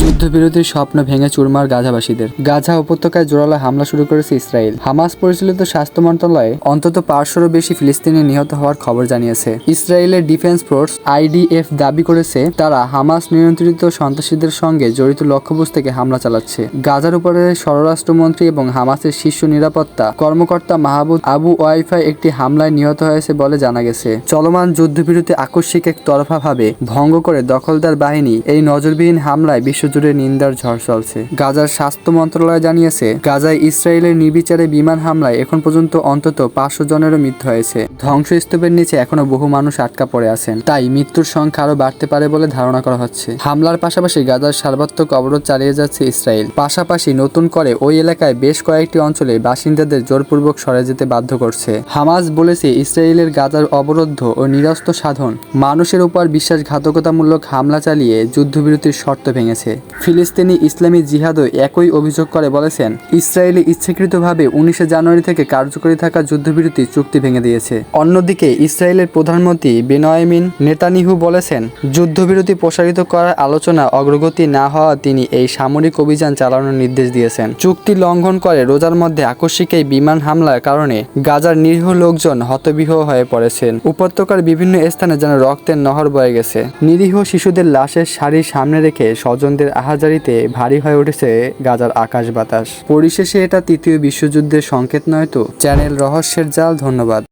যুদ্ধবিরতির স্বপ্ন ভেঙে চুরমার গাজাবাসীদের। গাজা উপত্যকায় জোরালো হামলা শুরু করেছে ইসরায়েল। হামাস পরিচালিত স্বাস্থ্য মন্ত্রণালয়ে অন্তত পাঁচশোরও বেশি ফিলিস্তিনি নিহত হওয়ার খবর জানিয়েছে। ইসরায়েলের ডিফেন্স ফোর্স আইডিএফ দাবি করেছে, তারা হামাস নিয়ন্ত্রিত সন্ত্রাসীদের সঙ্গে জড়িত লক্ষ্যবস্তু থেকে হামলা চালাচ্ছে। গাজার উপরে স্বরাষ্ট্রমন্ত্রী এবং হামাসের শীর্ষ নিরাপত্তা কর্মকর্তা মাহবুব আবু ওয়াইফাই একটি হামলায় নিহত হয়েছে বলে জানা গেছে। চলমান যুদ্ধবিরতি আকস্মিক এক তরফাভাবে ভঙ্গ করে দখলদার বাহিনী এই নজরবিহীন হামলায় বিশ্বজুড়ে নিন্দার ঝড় চলছে। গাজার স্বাস্থ্য মন্ত্রণালয় জানিয়েছে, গাজায় ইসরায়েলের নির্বিচারে বিমান হামলায় এখন পর্যন্ত অন্তত পাঁচশো জনেরও মৃত্যু হয়েছে। ধ্বংসস্তূপের নিচে এখনও বহু মানুষ আটকা পড়ে আছেন। তাই মৃত্যুর সংখ্যা আরও বাড়তে পারে বলে ধারণা করা হচ্ছে। হামলার পাশাপাশি গাজার সার্বাত্মক অবরোধ চালিয়ে যাচ্ছে ইসরায়েল। পাশাপাশি নতুন করে ওই এলাকায় বেশ কয়েকটি অঞ্চলে বাসিন্দাদের জোরপূর্বক সরে যেতে বাধ্য করছে। হামাজ বলেছে, ইসরায়েলের গাজার অবরুদ্ধ ও নিরস্ত সাধন মানুষের উপর বিশ্বাসঘাতকতামূলক হামলা চালিয়ে যুদ্ধবিরতির শর্ত ভেঙেছে। ফিলিস্তিনি ইসলামী জিহাদও একই অভিযোগ করে বলেছেন, ইসরায়েলি ইচ্ছাকৃতভাবে উনিশে জানুয়ারি থেকে কার্যকরী থাকা যুদ্ধবিরতি চুক্তি ভেঙে দিয়েছে। অন্যদিকে, ইসরায়েলের প্রধানমন্ত্রী বেনয়ামিন নেতানিহু বলেছেন, যুদ্ধবিরতি প্রসারিত করার আলোচনা অগ্রগতি না হওয়া তিনি এই সামরিক অভিযান চালানোর নির্দেশ দিয়েছেন। চুক্তি লঙ্ঘন করে রোজার মধ্যে আকস্মিক এই বিমান হামলার কারণে গাজার নিরীহ লোকজন হতবিহ হয়ে পড়েছেন। উপত্যকার বিভিন্ন স্থানে যেন রক্তের নহর বয়ে গেছে। নিরীহ শিশুদের লাশের সারির সামনে রেখে স্বজনদের আহাজারিতে ভারী হয়ে উঠেছে গাজার আকাশ বাতাস। পরিশেষে এটা তৃতীয় বিশ্বযুদ্ধের সংকেত নয় তো? চ্যানেল রহস্যের জাল, ধন্যবাদ।